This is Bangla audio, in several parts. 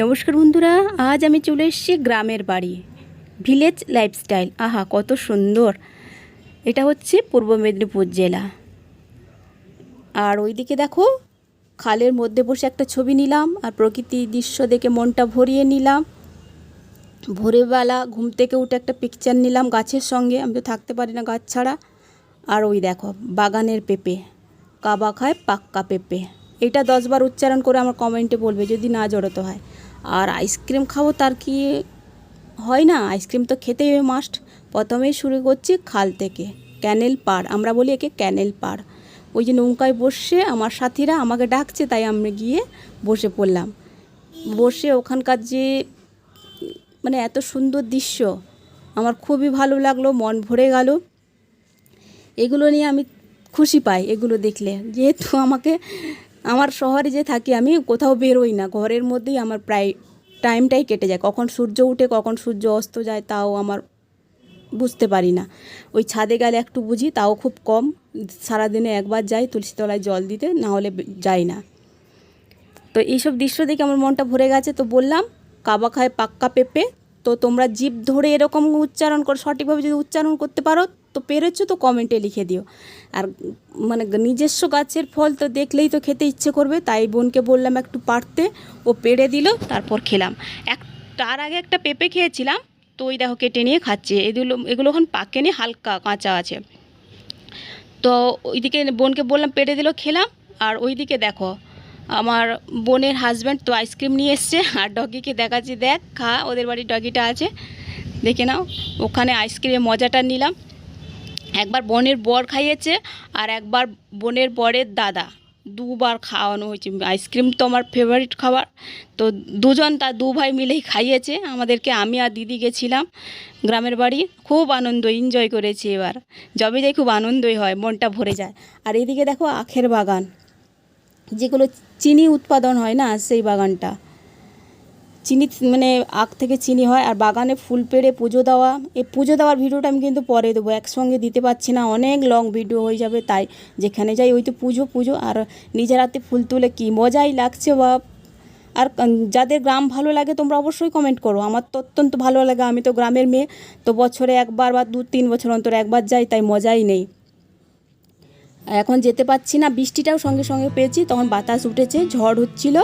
নমস্কার বন্ধুরা, আজ আমি চলে এসেছি গ্রামের বাড়ি ভিলেজ লাইফস্টাইল আহা, কত সুন্দর। এটা হচ্ছে পূর্ব মেদিনীপুর জেলা। আর ওইদিকে দেখো, খালের মধ্যে বসে একটা ছবি নিলাম, আর প্রকৃতির দৃশ্য দেখে মনটা ভরিয়ে নিলাম। ভোরবেলা ঘুম থেকে উঠে একটা পিকচার নিলাম গাছের সঙ্গে, আমি তো থাকতে পারি না গাছ ছাড়া। আর ওই দেখো, বাগানের পেঁপে, কাবা খায় পাক্কা পেঁপে। এটা দশবার উচ্চারণ করে আমার কমেন্টে বলবে যদি না জড়তো হয়। আর আইসক্রিম খাব তার কি হয় না? আইসক্রিম তো খেতেই মাস্ট প্রথমেই শুরু করছি খাল থেকে। ক্যানেল পাড়। আমরা বলি একে ক্যানেল পাড়। ওই যে নৌকায় বসে আমার সাথীরা আমাকে ডাকছে, তাই আমি গিয়ে বসে পড়লাম। বসে ওখানকার যে মানে এত সুন্দর দৃশ্য, আমার খুবই ভালো লাগল, মন ভরে গেল। এগুলো নিয়ে আমি খুশি পাই, এগুলো দেখলে। যেহেতু আমাকে আমার শহরে যে থাকি, আমি কোথাও বেরোই না। ঘরের মধ্যেই আমার প্রায় টাইমটাই কেটে যায়। কখন সূর্য উঠে, কখন সূর্য অস্ত যায়, তাও আমার বুঝতে পারি না। ওই ছাদে গেলে একটু বুঝি, তাও খুব কম। সারাদিনে একবার যাই তুলসীতলায় জল দিতে, না হলে যাই না। তো এইসব দৃশ্য দেখে আমার মনটা ভরে গেছে। তো বললাম, কাবা খায় পাক্কা পেঁপে। তো তোমরা জিভ ধরে এরকম উচ্চারণ করো, সঠিকভাবে যদি উচ্চারণ করতে পারো তো পেরেছ তো কমেন্টে লিখে দিও। আর মানে নিজস্ব গাছের ফল তো দেখলেই তো খেতে ইচ্ছে করবে, তাই বোনকে বললাম একটু পারতে। ও পেড়ে দিল, তারপর খেলাম। এক, তার আগে একটা পেঁপে খেয়েছিলাম, তো ওই দেখো কেটে নিয়ে খাচ্ছে। এগুলো এগুলো এখন পাকেনি হালকা কাঁচা আছে। তো ওইদিকে বোনকে বললাম পেটে দিল, খেলাম। আর ওইদিকে দেখো, আমার বোনের হাজব্যান্ড তো আইসক্রিম নিয়ে এসছে। আর ডগিকে দেখাচ্ছি, দেখ, খা, ওদের বাড়ির ডগিটা আছে। দেখে নাও, ওখানে আইসক্রিমের মজাটা নিলাম। একবার বোনের বর খাইয়েছে আর একবার বোনের বরের দাদা। দুবার খাওয়ানো হয়েছে। আইসক্রিম তো আমার ফেভারিট খাবার। তো দুজন তার দু ভাই মিলেই খাইয়েছে। আমাদেরকে আমি আর দিদি গেছিলাম গ্রামের বাড়ি। খুব আনন্দ এনজয় করেছি এবার। যবে যাই খুব আনন্দই হয়, মনটা ভরে যায়। আর এদিকে দেখো আখের বাগান। যেগুলো চিনি উৎপাদন হয় না, সেই বাগানটা। চিনি মানে আখ থেকে চিনি হয় আর বাগানে ফুল পেড়ে পুজো দেওয়া। এই পুজো দেওয়ার ভিডিওটা আমি কিন্তু পরে দেবো, একসঙ্গে দিতে পারছি না। অনেক লং ভিডিও হয়ে যাবে তাই যেখানে যাই ওই তো পুজো পুজো। আর নিজের হাতে ফুল তুলে কী মজাই লাগছে বা আর যাদের গ্রাম ভালো লাগে তোমরা অবশ্যই কমেন্ট করো। আমার তো অত্যন্ত ভালো লাগে, আমি তো গ্রামের মেয়ে। তো বছরে একবার বা দু, তিন বছর অন্তর একবার যাই, তাই মজাই নেই। এখন যেতে পারছি না, বৃষ্টিটাও সঙ্গে সঙ্গে পেয়েছি, তখন বাতাস উঠেছে, ঝড় হচ্ছিল।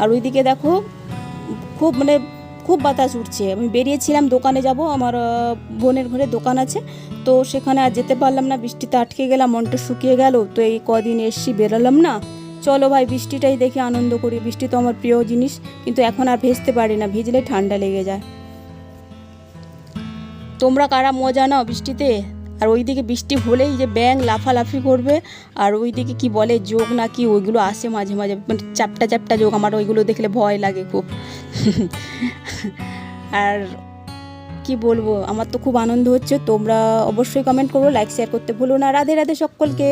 আর ওইদিকে দেখো, খুব মানে খুব বাতাস উঠছে। আমি বেরিয়েছিলাম, দোকানে যাব, আমার বোনের ঘরে দোকান আছে। তো সেখানে আর যেতে পারলাম না, বৃষ্টিতে আটকে গেলাম, মনটা শুকিয়ে গেল। তো এই কদিন এসছি, বেরোলাম না। চলো ভাই, বৃষ্টিটাই দেখে আনন্দ করি। বৃষ্টি তো আমার প্রিয় জিনিস, কিন্তু এখন আর ভেজতে পারি না, ভিজলে ঠান্ডা লেগে যায়। তোমরা কারা, মজা নাও বৃষ্টিতে? আর ওইদিকে বৃষ্টি হলেই যে ব্যাং লাফালাফি করবে, আর ওইদিকে কি বলে যোগ না কি ওইগুলো আসে মাঝে মাঝে মানে চাপটা চাপটা যোগ, আমার ওইগুলো দেখলে ভয় লাগে খুব। আর কি বলব, আমার তো খুব আনন্দ হচ্ছে, তোমরা অবশ্যই কমেন্ট করো লাইক শেয়ার করতে ভুলো না। রাধে রাধে সকলকে।